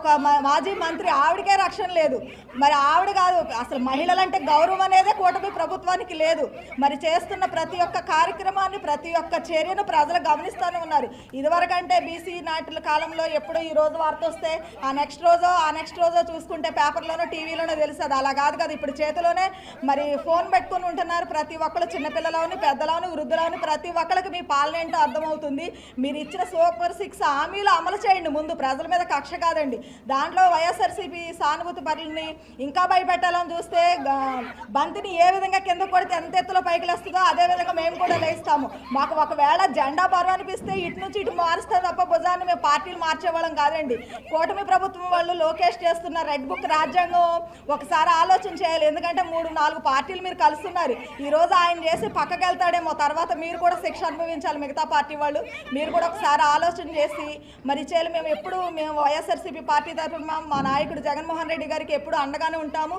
ఒక మా- మాజీ మంత్రి ఆవిడకే రక్షణ లేదు. మరి ఆవిడ కాదు అసలు మహిళలంటే గౌరవం అనేదే కూటమి ప్రభుత్వానికి లేదు. మరి చేస్తున్న ప్రతి ఒక్క కార్యక్రమాన్ని ప్రతి ఒక్క చర్యను ప్రజలు గమనిస్తూనే ఉన్నారు. ఇదివరకంటే బీసీ నాటిల కాలంలో ఎప్పుడో ఈ రోజు వార్త వస్తే ఆ నెక్స్ట్ రోజో ఆ నెక్స్ట్ రోజో చూసుకుంటే పేపర్లోనో టీవీలోనో తెలుస్తుంది అలా కాదు కదా ఇప్పుడు చేతిలోనే మరి ఫోన్ పెట్టుకుని ఉంటున్నారు ప్రతి ఒక్కరు చిన్నపిల్లలోని పెద్దలని వృద్ధులని ప్రతి ఒక్కరికి మీ పాలన ఏంటో అర్థమవుతుంది. మీరు ఇచ్చిన సూపర్ సిక్స్ హామీలు అమలు చేయండి ముందు. ప్రజల మీద కక్ష కాదండి. దాంట్లో వైఎస్ఆర్సీపీ సానుభూతి పరులని ఇంకా భయపెట్టాలని చూస్తే బంతిని ఏ విధంగా కింద కొడితే ఎంత ఎత్తులో పైకి లేస్తుందో అదే విధంగా మేము కూడా లేస్తాము. మాకు ఒకవేళ జెండా బరువు అనిపిస్తే ఇటు నుంచి ఇటు మారుస్తే తప్ప భుజాన్ని మేము పార్టీలు మార్చేవాళ్ళం కాదండి. కూటమి ప్రభుత్వం వాళ్ళు లోకేష్ చేస్తున్న రెడ్ బుక్ రాజ్యాంగం ఒకసారి ఆలోచన చేయాలి. ఎందుకంటే మూడు నాలుగు పార్టీలు మీరు కలుస్తున్నారు. ఈరోజు ఆయన చేసి పక్కకి వెళ్తాడేమో తర్వాత మీరు కూడా శిక్ష అనుభవించాలి మిగతా పార్టీ వాళ్ళు. మీరు కూడా ఒకసారి ఆలోచన చేసి మరి చేయాలి మేము ఎప్పుడు మేము వైఎస్ఆర్సీపీ పార్టీ తరఫున మా నాయకుడు జగన్మోహన్ రెడ్డి గారికి ఎప్పుడు అండగానే ఉంటాము.